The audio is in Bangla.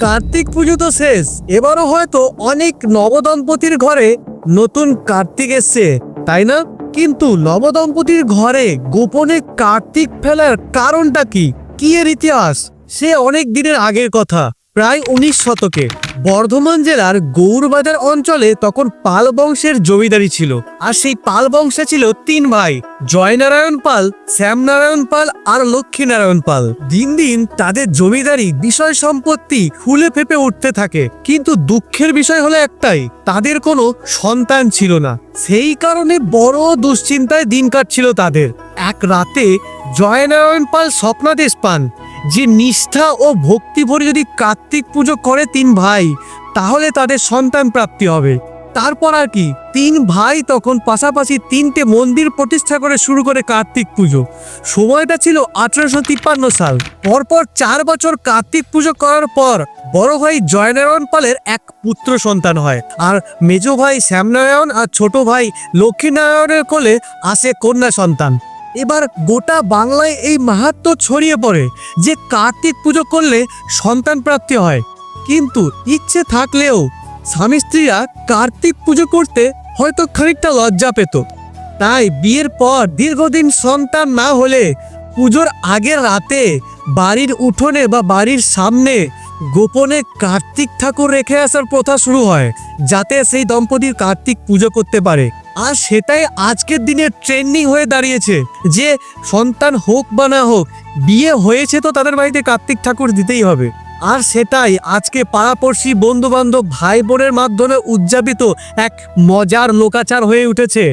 কার্তিক পুজো তো শেষ। এবারও হয়তো অনেক নবদম্পতির ঘরে নতুন কার্তিক এসছে। তাই না? কিন্তু নবদম্পতির ঘরে গোপনে কার্তিক ফেলার কারণটা কি? কি এর ইতিহাস? সে অনেক দিনের আগের কথা। প্রায় উনিশ শতকে বর্ধমান জেলার গৌরবাজার অঞ্চলে তখন পাল বংশের জমিদারি ছিল। আর সেই পাল বংশে ছিল তিন ভাই, জয়নারায়ণ পাল, শ্যামনারায়ণ পাল আর লক্ষ্মীনারায়ণ পাল। দিন দিন তাদের জমিদারি বিষয় সম্পত্তি ফুলে ফেপে উঠতে থাকে। কিন্তু দুঃখের বিষয় হলো একটাই, তাদের কোনো সন্তান ছিল না। সেই কারণে বড় দুশ্চিন্তায় দিন কাটছিল তাদের। এক রাতে জয়নারায়ণ পাল স্বপ্নাদেশ পান। যে নিষ্ঠা ও ভক্তি ভরে যদি কার্তিক পুজো করে তিন ভাই, তাহলে তাদের সন্তান প্রাপ্তি হবে। তারপর আর কি, তিন ভাই তখন পাশাপাশি তিনটে মন্দির প্রতিষ্ঠা করে শুরু করে কার্তিক পুজো। সময়টা ছিল আঠারোশো তিপ্পান্ন সাল। পরপর চার বছর কার্তিক পুজো করার পর বড় ভাই জয়নারায়ণ পালের এক পুত্র সন্তান হয়। আর মেজ ভাই শ্যামনারায়ণ আর ছোট ভাই লক্ষ্মীনারায়ণের কোলে আসে কন্যা সন্তান। এবার গোটা বাংলায় এই মাহাত্ম ছড়িয়ে পড়ে যে কার্তিক পুজো করলে সন্তান প্রাপ্তি হয়। কিন্তু ইচ্ছে থাকলেও স্বামী স্ত্রীরা কার্তিক পুজো করতে হয়তো খানিকটা লজ্জা পেত। তাই বিয়ের পর দীর্ঘদিন সন্তান না হলে পুজোর আগের রাতে বাড়ির উঠোনে বা বাড়ির সামনে গোপনে কার্তিক ঠাকুর রেখে আসার প্রথা শুরু হয়, যাতে সেই দম্পতির কার্তিক পুজো করতে পারে। আর সেটাই আজকের দিনে ট্রেন্ডিং হয়ে দাঁড়িয়েছে, যে সন্তান হোক বা না হোক, বিয়ে হয়েছে তো তাদের বাড়িতে কার্তিক ঠাকুর দিতেই হবে। আর সেটাই আজকে পাড়াপড়শি বন্ধু বান্ধব ভাই বোনের মাধ্যমে উদযাপিত এক মজার লোকাচার হয়ে উঠেছে।